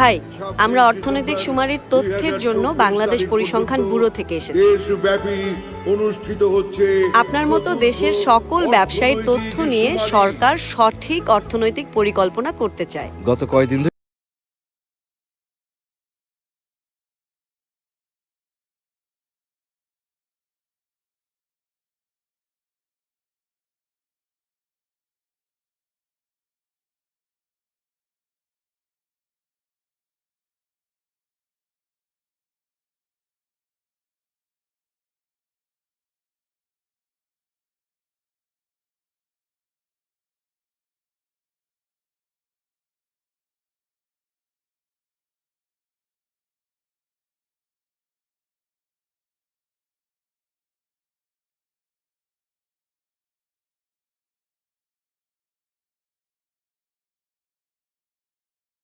ভাই আমরা অর্থনৈতিক সুমারির তথ্যের জন্য বাংলাদেশ পরিসংখ্যান ব্যুরো থেকে এসেছি। অনুষ্ঠিত হচ্ছে আপনার মতো দেশের সকল ব্যবসায়ীর তথ্য নিয়ে সরকার সঠিক অর্থনৈতিক পরিকল্পনা করতে চায়। গত কয়দিন